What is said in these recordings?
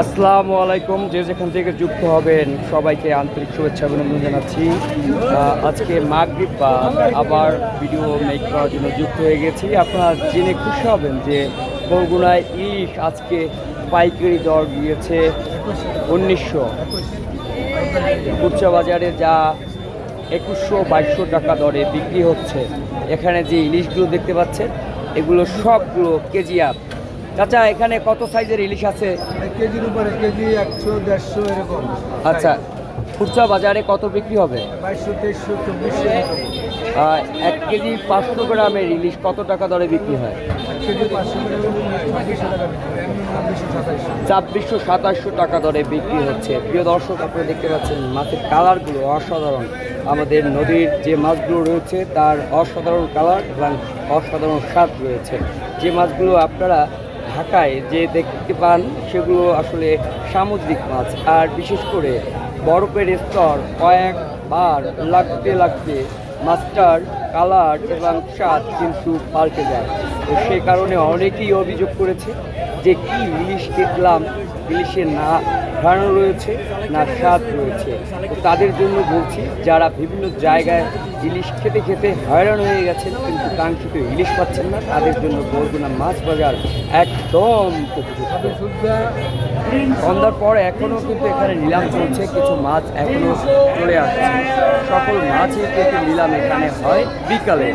আসসালামু আলাইকুম, যে যেখান থেকে যুক্ত হবেন সবাইকে আন্তরিক শুভেচ্ছা অভিনন্দন জানাচ্ছি। আজকে মাগরিব বা আবার ভিডিও মেক করার জন্য যুক্ত হয়ে গেছি। আপনারা জেনে খুশি হবেন যে বরগুনায় ইলিশ আজকে পাইকারি দর গিয়েছে উনিশশো। খুচরা বাজারে যা একুশশো বাইশশো টাকা দরে বিক্রি হচ্ছে। এখানে যে ইলিশগুলো দেখতে পাচ্ছেন, এগুলো সবগুলো কেজি আপ চাচা এখানে কত সাইজের ইলিশ আছে? কেজির উপরে কেজি একশো দেড়শো এরকম। আচ্ছা খুচরা বাজারে কত বিক্রি হবে? বাইশশো তেইশশো চব্বিশশো। এক কেজি পাঁচশো গ্রামের ইলিশ কত টাকা দরে বিক্রি হয়? ছাব্বিশশো সাতাশশো টাকা দরে বিক্রি হচ্ছে। প্রিয় দর্শক আপনারা দেখতে পাচ্ছেন মাছের কালারগুলো অসাধারণ। আমাদের নদীর যে মাছগুলো রয়েছে তার অসাধারণ কালার এবং অসাধারণ স্বাদ রয়েছে। যে মাছগুলো আপনারা ঢাকায় যে দেখতে পান, সেগুলো আসলে সামুদ্রিক মাছ। আর বিশেষ করে বরফের স্তর কয়েকবার লাগতে লাগতে মাছটার কালার এবং স্বাদ কিন্তু পাল্টে যায়। তো সে কারণে অনেকেই অভিযোগ করেছে যে কি ইলিশ দেখলাম ইলিশের না ঘ্রাণ রয়েছে, না স্বাদ রয়েছে। তো তাদের জন্য বলছি, যারা বিভিন্ন জায়গায় ইলিশ খেতে খেতে হয়রান হয়ে গেছেন, কিন্তু কাঙ্ক্ষিত ইলিশ পাচ্ছেন না, তাদের জন্য বরগুনা মাছ বাজার একদম উপযুক্ত। সন্ধ্যার পর এখনও কিন্তু এখানে নিলাম চলছে, কিছু মাছ এখনও চলে আসছে। সকল মাছই কিন্তু নিলাম এখানে হয় বিকালে।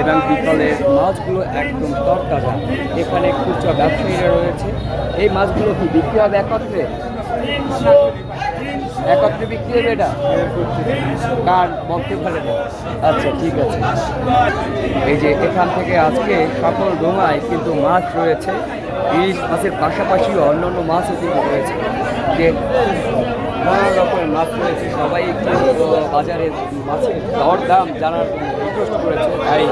এবং বিকালের মাছগুলো একদম তরতাজা। এখানে খুচরা ব্যবসায়ীরা রয়েছে। এই মাছগুলো কি বিক্রি হবে একত্রে? একত্রে বিক্রি হবে এটা? কার বলতে পারে আচ্ছা ঠিক আছে। এই যে এখান থেকে আজকে সকল ডোঙায় কিন্তু মাছ রয়েছে। ইলিশ মাছের পাশাপাশিও অন্যান্য মাছও কিন্তু রয়েছে। যে নানা রকমের মাছ রয়েছে, সবাই বাজারে মাছের দর দাম জানার রিকোয়েস্ট করেছে তাই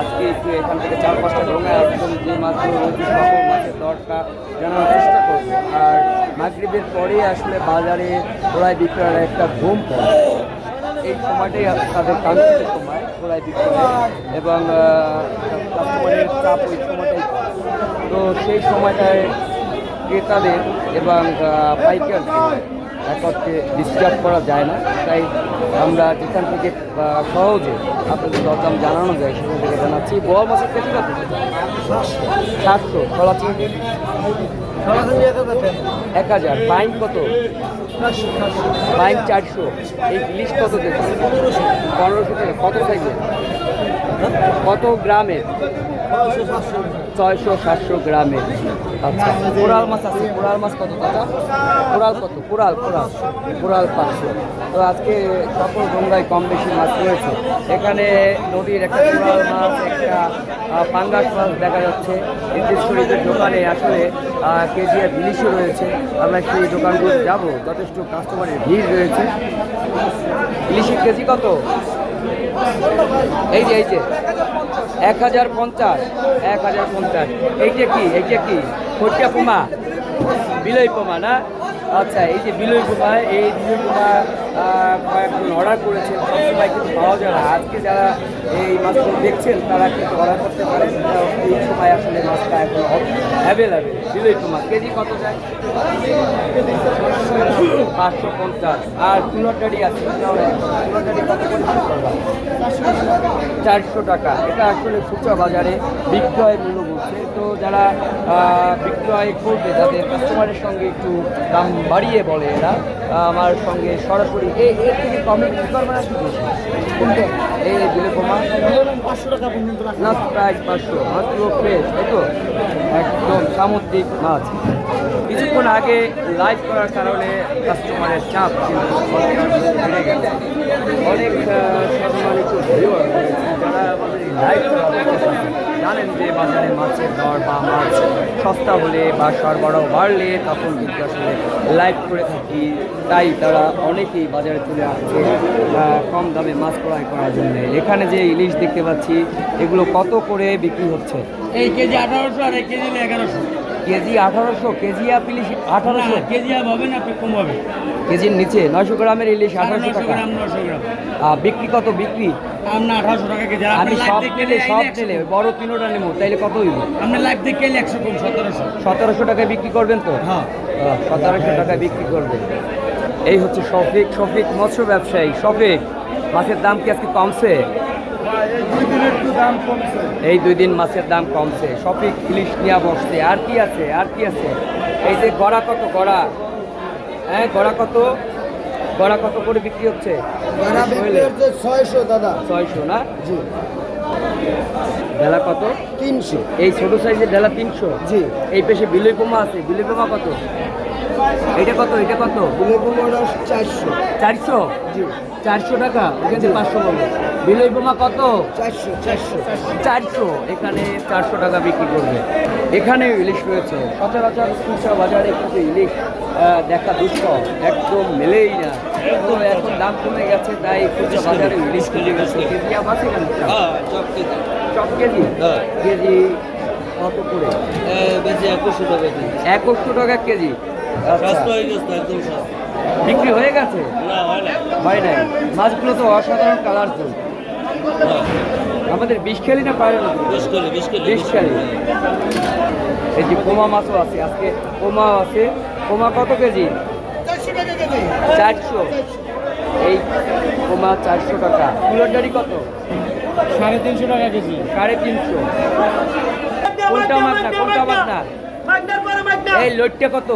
আজকে একটু এখান থেকে চার পাঁচটা ডোঙায় একদম যে মাছগুলো রয়েছে সকল মাছের দরটা জানার চেষ্টা করব। আর মাগরীবের পরে আসলে বাজারে ওরাই বিক্রয়ের একটা ঘুম পড়ে। এই সময়টাই তাদের কাঙ্ক্ষিত সময় ওরাই বিক্রয় এবং কাস্টমারের চাপ ওই সময়টাই তো সেই সময়টায় ক্রেতাদের এবং আহ, পাইকারদের একত্রে ডিস্টার্ব করা যায় না। তাই আমরা যেখান থেকে সহজে আপনাদের দরদাম জানানো যায় সেখান থেকে জানাচ্ছি। বড় মাছের কেজি কত? সাতশো। খোলা চিংড়ি এক হাজার। বাইন কত? বাইন চারশো। এই ইলিশ কত পনেরোশো টাকা। কত সাইজের কত গ্রামের? ছয়শো সাতশো গ্রামে। আচ্ছা কোরাল মাছ আছে, কোরাল মাছ কত দাদা কোরাল কত? কোরাল কোরাল কোরাল পাঁচশো। তো আজকে সকল গঙ্গায় কম বেশি মাছ রয়েছে। এখানে নদীর একটা কোরাল মাছ, একটা পাঙ্গাস মাছ দেখা যাচ্ছে। শরীরের দোকানে আসলে কেজি আর জিনিসও রয়েছে। আমরা সেই দোকানগুলো যাব, যথেষ্ট কাস্টমারের ভিড় রয়েছে। ইলিশের কেজি কত? এই যে এই যে। এক হাজার পঞ্চাশ, এক হাজার পঞ্চাশ। এইটা কি এইটা কি? ফটিয়া পোমা? বিলই পুমা না? আচ্ছা এই যে বিলই পুমা, এই বিলই পোমা কয়েকজন অর্ডার করেছেন সবসময় কিন্তু পাওয়া যায় না। আজকে যারা এই মাছগুলো দেখছেন, তারা কিন্তু অর্ডার করতে পারেন এই সময় আসলে মাছটা এখন অ্যাভেলেবেল বিলই পোমা কেজি কত পাঁচশো পঞ্চাশ। আর কুলোটারি আছে? কুলোটারি কত? চারশো টাকা। এটা আসলে খুচরা বাজারে বিক্রয় মূল্য বলছে। তো যারা বিক্রয় করবে, তাদের কাস্টমারের সঙ্গে একটু দাম বাড়িয়ে বলে এরা। আমার সঙ্গে সরাসরি এর থেকে কমে করবে না? এই দিলে কমা পাঁচশো টাকা পর্যন্ত না প্রায় পাঁচশো। মাত্র ফ্রেশ তাই তো? একদম সামুদ্রিক মাছ। কিছুক্ষণ আগে লাইভ করার কারণে কাস্টমারের চাপ অনেক সম্মানিত জানেন যে বাজারে মাছের দর বা মাছ সস্তা হলে বা সরবরাহ বাড়লে তখন কিন্তু আসলে লাইভ করে থাকি। তাই তারা অনেকেই বাজারে চলে আসছে কম দামে মাছ ক্রয় করার জন্য। এখানে যে ইলিশ দেখতে পাচ্ছি, এগুলো কত করে বিক্রি হচ্ছে? এই কেজি আঠারোশো আর এক কেজি এগারোশো। কেজি আঠারোশো কেজি আপ ইলিশ আঠারোশো। কেজি হবে না আপনি কম হবে। কেজির নিচে নয়শো গ্রামের ইলিশ আঠারোশো টাকা। বিক্রি কত বিক্রি? আমি আপনি সব নিলে সব নিলে বড় তিনোটা নেব তাইলে কত হইব? আপনি লাইভ দেখে একশো কম সতেরোশো। সতেরোশো টাকায় বিক্রি করবেন তো? হ্যাঁ। সতেরোশো টাকায় বিক্রি করবেন এই হচ্ছে শফিক শফিক মৎস্য ব্যবসায়ী। শফিক মাছের দাম কি আজকে কমছে? এই দুই দিন মাছের দাম কমছে। শফিক ইলিশ নিয়ে বসছে। আর কি আছে? আর কি আছে? এই যে গড়া কত? গড়া। হ্যাঁ গড়া কত? গড়া কত করে বিক্রি হচ্ছে? ছয়শো দাদা। ছয়শো না? জি। ঢেলা কত? তিনশো। এই ছোট সাইজের ঢেলা তিনশো? জি। এই পেশে বিলই পোমা আছে? বিলই পোমা কত? এটা কত? এটা কত? চারশো। চারশো? চারশো টাকা? ওখানে পাঁচশো বলব বিলই পোমা কত? চারশো চারশো। চারশো। এখানে চারশো টাকা বিক্রি করবে। এখানে ইলিশ রয়েছে। সচরাচর খুচরা বাজারে কিন্তু ইলিশ আহ, দেখা দুঃখ একদম মেলেই না। তো এখন দাম কমে গেছে তাই খুচরা বাজারে ইলিশ কিনে গেছে। কেজি আবার এখানে সব কেজি। কেজি? কত করে? একুশশো টাকা কেজি। আচ্ছা। হয়ে বিক্রি হয়ে গেছে? হয় নাই। মাছগুলো তো অসাধারণ কালারফুল আমাদের বিষ খেলি না পারে না? বেশ করে বেশ করে বিষ খেলি। এই যে পোমা মাছও আছে আজকে। পোমা আছে। পোমা কত কেজি? চারশো এই পোমা চারশো টাকা। ফুলরডারি কত? সাড়ে তিনশো টাকা কেজি। সাড়ে তিনশো। কোনটা মাছ না? কোনটা মাছ না? এই লোডটা কত?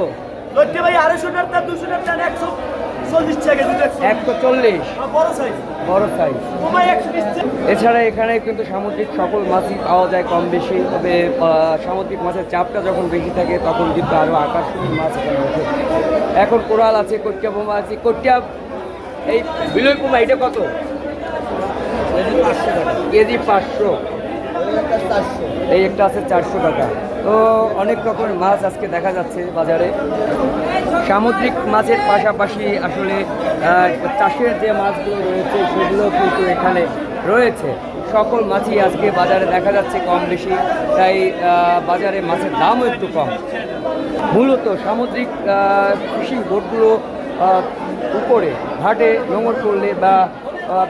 লটকে ভাই আড়াইশো টাকা দুশো টাকা একশো চল্লিশ টাকা দুটো একশো। চল্লিশ। বড় সাইজ বড় সাইজ এছাড়া এখানে কিন্তু সামুদ্রিক সকল মাছই পাওয়া যায় কম বেশি। তবে সামুদ্রিক মাছের চাপটা যখন বেশি থাকে তখন কিন্তু আরও আকর্ষণীয় মাছ এখানে ওঠে। এখন কোরাল আছে কটিয়া বোমা আছে। কটিয়া এই বিলই পোমা এটা কত? কেজি পাঁচশো। এই একটা আছে চারশো টাকা। তো অনেক রকমের মাছ আজকে দেখা যাচ্ছে বাজারে। সামুদ্রিক মাছের পাশাপাশি আসলে চাষের যে মাছগুলো রয়েছে, সেগুলো কিন্তু এখানে রয়েছে। সকল মাছই আজকে বাজারে দেখা যাচ্ছে কম বেশি। তাই বাজারে মাছের দামও একটু কম। মূলত সামুদ্রিক ফিশিং বোটগুলো উপরে, ঘাটে নোঙর করলে বা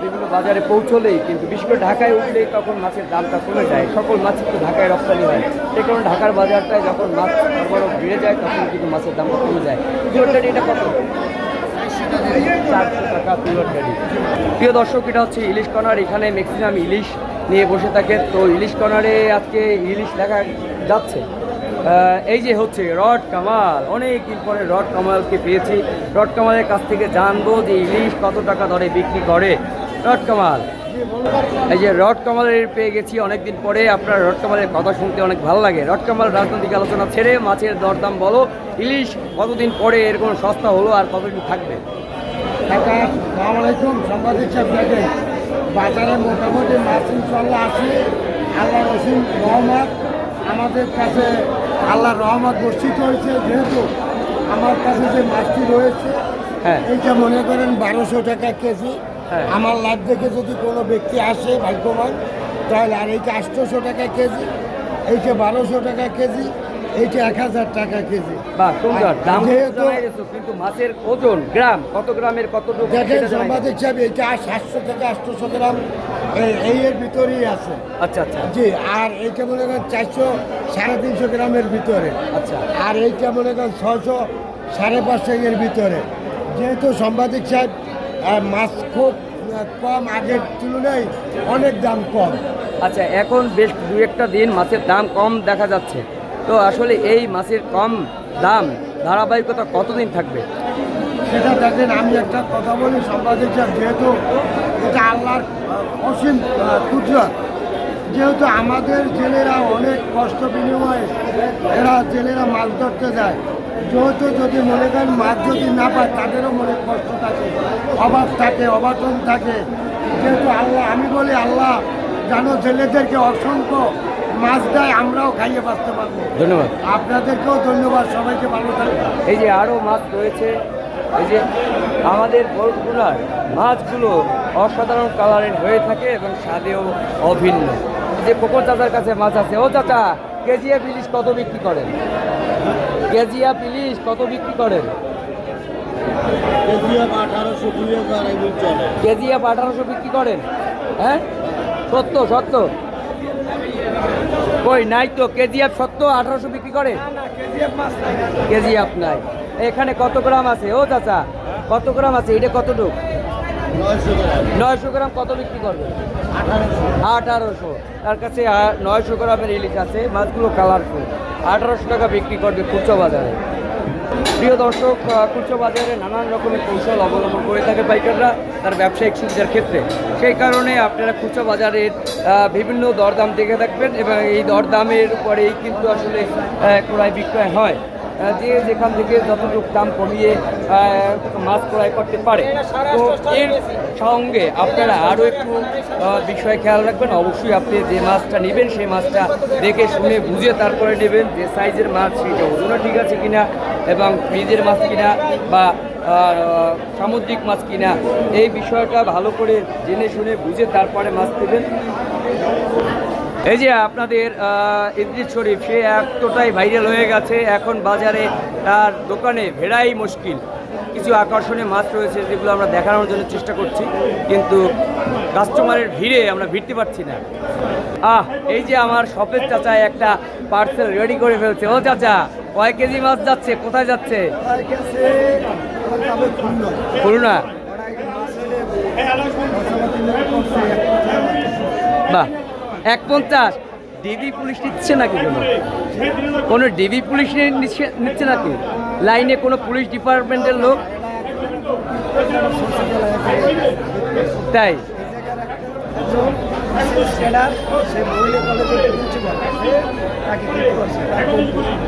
বিভিন্ন বাজারে পৌঁছলেই কিন্তু বিশেষ করে ঢাকায় উঠলেই তখন মাছের দামটা কমে যায়। সকল মাছ কিন্তু ঢাকায় রপ্তানি হয়। সে কারণে ঢাকার বাজারটায় যখন মাছ সরবরাহ বেড়ে যায়, তখন কিন্তু মাছের দামটা কমে যায়। এটা কত? প্রিয় দর্শক, এটা হচ্ছে ইলিশ কর্নার। এখানে ম্যাক্সিমাম ইলিশ নিয়ে বসে থাকে। তো ইলিশ কর্নারে আজকে ইলিশ দেখা যাচ্ছে। এই যে হচ্ছে রড কামাল, অনেক দিন পরে রড কামালকে পেয়েছি। রড কামালের কাছ থেকে জানব যে ইলিশ কত টাকা দরে বিক্রি করে। রড কামাল, এই যে রড কামালের পেয়ে গেছি অনেকদিন পরে। আপনার রড কামালের কথা শুনতে অনেক ভালো লাগে। রড কামাল রাজনৈতিক আলোচনা ছেড়ে মাছের দরদাম বলো। ইলিশ কতদিন পরে এরকম সস্তা হলো আর কতদিন থাকবে? বাজারে মোটামুটি মাছ ইনশাল্লাহ আল্লাহ রসিম রহমত আমাদের কাছে আল্লাহ রহমত বর্ষিত হয়েছে যেহেতু আমার কাছে যে মাছটি রয়েছে হ্যাঁ। এইটা মনে করেন বারোশো টাকা কেজি হ্যাঁ। আমার লাভ দেখে যদি কোনো ব্যক্তি আসে ভাগ্যবান তাহলে আর এইটা আটশোশো টাকা কেজি এইটা বারোশো টাকা কেজি এইটা এক হাজার টাকা কেজি। বা সুন্দর। দাম কিন্তু মাছের ওজন গ্রাম কত গ্রামের কতটুকু দেখেন। সাংবাদিক সাহেব এটা সাতশো থেকে আটশোশো গ্রাম এই- এর ভিতরেই আছে। আচ্ছা আচ্ছা। জি আর এইটা মনে করেন চারশো সাড়ে তিনশো গ্রামের ভিতরে। আচ্ছা। আর এইটা মনে করেন ছশো সাড়ে পাঁচশো এর ভিতরে। যেহেতু সাংবাদিক সাহেব মাছ খুব কম আগের তুলনায় অনেক দাম কম। আচ্ছা এখন বেশ দু একটা দিন মাছের দাম কম দেখা যাচ্ছে। তো আসলে এই মাছের কম দাম ধারাবাহিকতা কতদিন থাকবে? সেটা দেখেন, আমি একটা কথা বলি, সাংবাদিক যেহেতু এটা আল্লাহর অসীম কুদরত, যেহেতু আমাদের জেলেরা অনেক কষ্ট বিনিময়ে এরা জেলেরা মাছ ধরতে যায়, যেহেতু যদি মনে করেন মাছ যদি না পায়, তাদেরও মনে কষ্ট থাকে, অভাব থাকে অবাটন থাকে। যেহেতু আল্লাহ, আমি বলি আল্লাহ জানো জেলেদেরকে অসংখ্য মাছ দেয় আমরাও খাইয়ে বাঁচতে পারব। ধন্যবাদ। আপনাদেরকেও ধন্যবাদ সবাইকে ভালো থাকবে এই যে আরও মাছ রয়েছে এই যে আমাদের বরগুনার মাছগুলো অসাধারণ কালারের হয়ে থাকে এবং স্বাদেও অভিন্ন। এই যে কোকর চাচার কাছে মাছ আছে। ও চাচা কেজিএফ ইলিশ কত বিক্রি করেন? কেজিএফ ইলিশ কত বিক্রি করেন? কেজিএফ আঠারোশো বিক্রি করেন। হ্যাঁ? সত্য সত্য কই নাই তো কেজিএফ সত্য আঠারোশো বিক্রি করে? কেজিএফ নাই। এখানে কত গ্রাম আছে? ও চাচা কত গ্রাম আছে? এটা কতটুকু? নয়শো গ্রাম। কত বিক্রি করবে? আঠারোশো। তার কাছে নয়শো গ্রামের ইলিশ আছে মাছগুলো কালারফুল আঠারোশো টাকা বিক্রি করবে খুচরো বাজারে। প্রিয় দর্শক খুচরো বাজারে নানান রকমের কৌশল অবলম্বন করে থাকে পাইকাররা তার ব্যবসায়িক সুবিধার ক্ষেত্রে। সেই কারণে আপনারা খুচরো বাজারের বিভিন্ন দরদাম দেখে থাকবেন এবং এই দরদামের উপরেই কিন্তু আসলে ক্রয় বিক্রয় হয়। যে যেখান থেকে যতটুকু দাম কমিয়ে মাছ ক্রয় করতে পারে। তো এর সঙ্গে আপনারা আরও একটু বিষয়ে খেয়াল রাখবেন। অবশ্যই আপনি যে মাছটা নেবেন, সেই মাছটা দেখে শুনে বুঝে তারপরে নেবেন যে সাইজের মাছ, সেটা ওজনও ঠিক আছে কিনা এবং ফ্রিজের মাছ কিনা বা সামুদ্রিক মাছ কিনা, এই বিষয়টা ভালো করে জেনে শুনে বুঝে তারপরে মাছ নেবেন। এই যে আপনাদের ইদ্রিস শরীফ, সে এতটাই ভাইরাল হয়ে গেছে, এখন বাজারে তার দোকানে ভেড়াই মুশকিল। কিছু আকর্ষণীয় মাছ রয়েছে যেগুলো আমরা দেখানোর জন্য চেষ্টা করছি, কিন্তু কাস্টমারের ভিড়ে আমরা ভিড়তে পারছি না। আহ, এই যে আমার শপের চাচা একটা পার্সেল রেডি করে ফেলছে। ও চাচা, কয় কেজি মাছ যাচ্ছে? কোথায় যাচ্ছে? বাহ। এক পঞ্চাশ ডিবি পুলিশ নিচ্ছে নাকি কোনো? কোনো ডিবি পুলিশ নিচ্ছে নাকি? লাইনে কোনো পুলিশ ডিপার্টমেন্টের লোক? তাই? সে মহিলা কলেজের প্রিন্সিপাল তাকে কি করছে। তার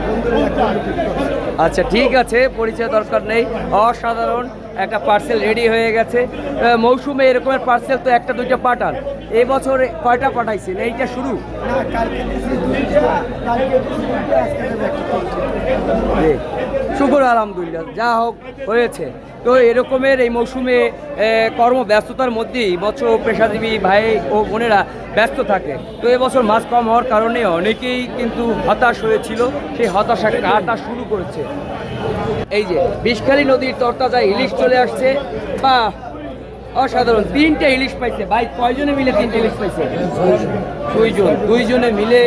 বন্ধুরা একটা করছে। আচ্ছা ঠিক আছে পরিচয় দরকার নেই। অসাধারণ একটা পার্সেল রেডি হয়ে গেছে। মৌসুমে এরকমের পার্সেল তো একটা দুইটা পাঠান। এবছর কয়টা পাঠাইছেন? এইটা শুরু? না কালকে শুকুর, আলহামদুলিল্লাহ, যা হোক হয়েছে। তো এরকমের এই মৌসুমে কর্মব্যস্ততার মধ্যেই বছর পেশাজীবী ভাই ও বোনেরা ব্যস্ত থাকে। তো এবছর মাছ কম হওয়ার কারণে অনেকেই কিন্তু হতাশ হয়েছিল। সেই হতাশা কাটা শুরু করেছে। এই যে, বিষখালী নদীর তরতাজা ইলিশ চলে আসছে। বা অসাধারণ। তিনটে ইলিশ পাইছে। ভাই, কয়জনে মিলে তিনটে ইলিশ পাইছে? দুইজন। দুইজনে মিলে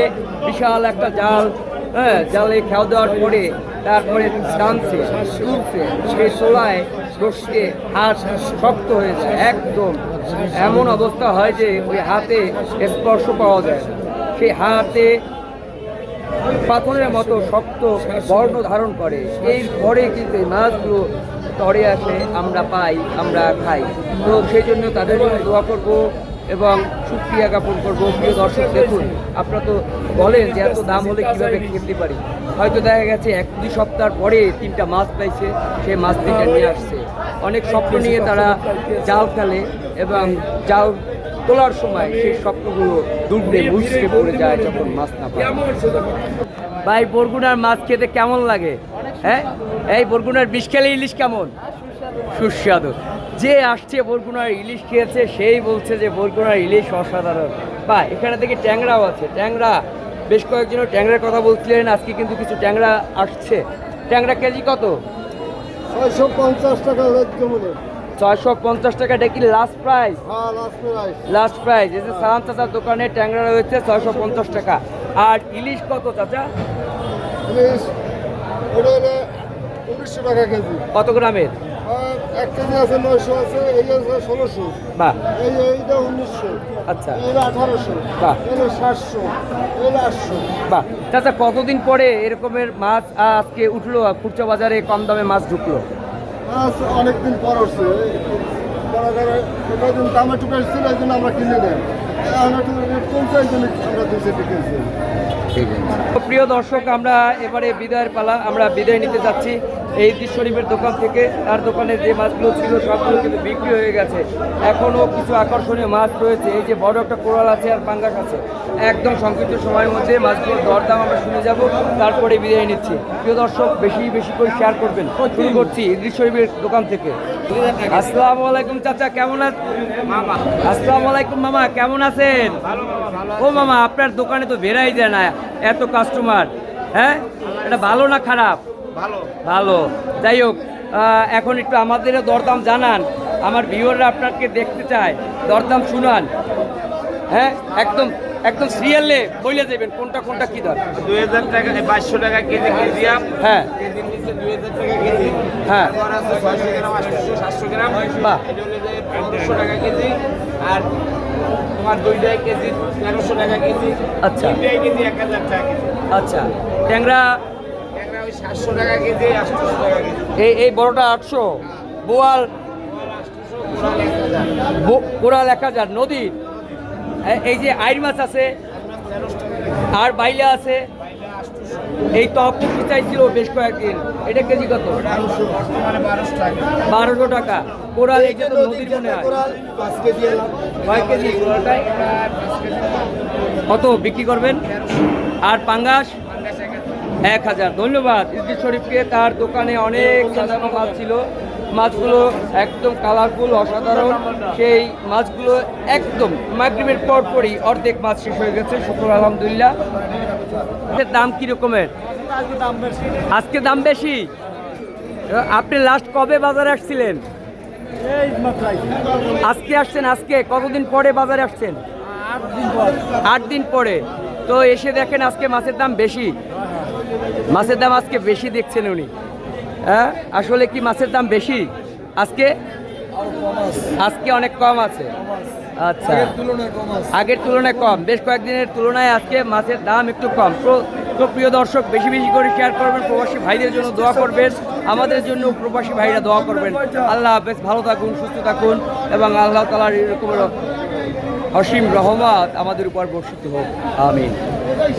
বিশাল একটা জাল হ্যাঁ জালে খাওয়া দাওয়ার পরে তারপরে টানছে, তুলছে সেই সোলায় বসে হাত শক্ত হয়ে যায় একদম। এমন অবস্থা হয় যে ওই হাতে স্পর্শ পাওয়া যায়। সেই হাতে পাথরের মতো শক্ত বর্ণ ধারণ করে। এই পরে কিন্তু মাছগুলো তরে আসে, আমরা পাই, আমরা খাই। তো সেই জন্য তাদের জন্য দোয়া করব এবং সুক্রিয়া জ্ঞাপন করব। প্রিয় দর্শক, দেখুন, আপনারা তো বলেন যে এত দাম হলে কীভাবে খেতে পারি। হয়তো দেখা গেছে এক দুই সপ্তাহ পরে তিনটা মাছ পাইছে, সেই মাছ থেকে নিয়ে আসছে। অনেক স্বপ্ন নিয়ে তারা জাল ফেলে এবং জাল তোলার সময় সেই স্বপ্নগুলো ডুবলে মুচকে পড়ে যায় যখন মাছ না ভাই, বরগুনার মাছ খেতে কেমন লাগে? হ্যাঁ? এই বরগুনার বিষখালী ইলিশ কেমন? সুস্বাদু। যে আসছে বরগুনার ইলিশ খেয়েছে সেই বলছে যে বরগুনার ইলিশ অসাধারণ। বা এখানে থেকে ট্যাংরাও আছে। ট্যাংরা বেশ কয়েকজন ট্যাংরার কথা বলছিলেন আজকে কিন্তু কিছু ট্যাংরা আসছে। ট্যাংরা কেজি কত? ছয়শো পঞ্চাশ টাকা ছয়শো পঞ্চাশ টাকা এটা কি লাস্ট প্রাইস লাস্ট প্রাইস এই যে সালাম চাচার দোকানে ট্যাংরা রয়েছে ছয়শো পঞ্চাশ টাকা। আর ইলিশ কত চাচা? ইলিশ উনিশশো টাকা কেজি। কত গ্রামের? এক কেজি আছে নয়শো আছে এই আছে ষোলোশো। বাহ। এই এইটা উনিশশো। আচ্ছা। এইটা আঠারোশো। বাহ। এলো সাতশো। এলো আটশো। বাহ। চাচা কতদিন পরে এরকমের মাছ আজকে উঠল খুচরা বাজারে কম দামে মাছ ঢুকলো? মাছ অনেকদিন পর উঠছে ছিল এই জন্য আমরা কিনে নেই। প্রিয় দর্শক আমরা এবারে বিদায়ের পালা আমরা বিদায় নিতে যাচ্ছি। এই ঈদ শরীফের দোকান থেকে তার দোকানে যে মাছগুলো ছিল সবগুলো কিন্তু বিক্রি হয়ে গেছে। এখনও কিছু আকর্ষণীয় মাছ রয়েছে। এই যে বড় একটা কোরাল আছে আর পাঙ্গাস আছে। একদম সংক্ষিপ্ত সময়ের মধ্যে মাছগুলোর দরদাম আমরা শুনে যাব তারপরে বিদায় নিচ্ছি। প্রিয় দর্শক বেশি বেশি করে শেয়ার করবেন। শুরু করছি ঈদ শরীফের দোকান থেকে। আসসালামু আলাইকুম চাচা কেমন আছেন মামা। আসসালামু আলাইকুম মামা কেমন আছেন? ও মামা আপনার দোকানে তো বেরাই যায় না এত কাস্টমার হ্যাঁ? এটা ভালো না খারাপ? ভালো। ভালো। যাই হোক এখন একটু আমাদেরও দরদাম জানান। আমার ভিউয়াররা আপনাকে দেখতে চায়। দরদাম শুনান। হ্যাঁ একদম একদম সিরিয়ালে বলে দেবেন কোনটা কোনটা কি দর? দুই হাজার টাকা বাইশশো টাকা কেজি কেজিয়াম হ্যাঁ। দুই হাজার টাকা কেজি। হ্যাঁ। তারপর ছয়শো গ্রাম আটশো সাতশো গ্রাম। পনেরোশো টাকা কেজি। আর তোমার দুইটাই কেজি তেরোশো টাকা কেজি। আচ্ছা। কেজি এক হাজার টাকা কেজি। আচ্ছা। ট্যাংরা এই এই বড়টা আটশো। বোয়াল। আটশোশো কোরাল এক হাজার বো- কোরাল এক হাজার নদীর এ- এই যে আইর মাছ আছে টাকা কেজি আর বাইলা আছে, এই তহকুশি চাইছিল বেশ কয়েকদিন। এটা কেজি কত? বারোশো টাকা। টাকা কোরাল, এই যে তো নদীর মনে হয় কেজি কয় কেজি কোরালটায়? কত বিক্রি করবেন? আর পাঙ্গাস? এক হাজার। ধন্যবাদ। ইদ্দির শরীফকে তার দোকানে অনেক সাজানো মাছ ছিল। মাছগুলো একদম কালারফুল অসাধারণ। সেই মাছগুলো একদম মাগরিবের পর পরই অর্ধেক মাছ শেষ হয়ে গেছে। শুক্র আলহামদুলিল্লাহ। দাম কি রকমের? আজকে দাম বেশি। আপনি লাস্ট কবে বাজারে আসছিলেন? আজকে আসছেন আজকে? কতদিন পরে বাজারে আসছেন? আট দিন পরে। তো এসে দেখেন আজকে মাছের দাম বেশি। মাছের দাম আজকে বেশি দেখছেন উনি। হ্যাঁ? আসলে কি মাছের দাম বেশি? আজকে? আজকে অনেক কম আছে। আচ্ছা। আগের তুলনায় কম বেশ কয়েকদিনের তুলনায় আজকে মাছের দাম একটু কম। তো- প্রিয় দর্শক বেশি বেশি করে শেয়ার করবেন। প্রবাসী ভাইদের জন্য দোয়া করবেন। আমাদের জন্য প্রবাসী ভাইরা দোয়া করবেন। আল্লাহ হাফেজ। ভালো থাকুন সুস্থ থাকুন এবং আল্লাহ তালার এরকম অসীম রহমত আমাদের উপর বর্ষিত হোক। আমিন।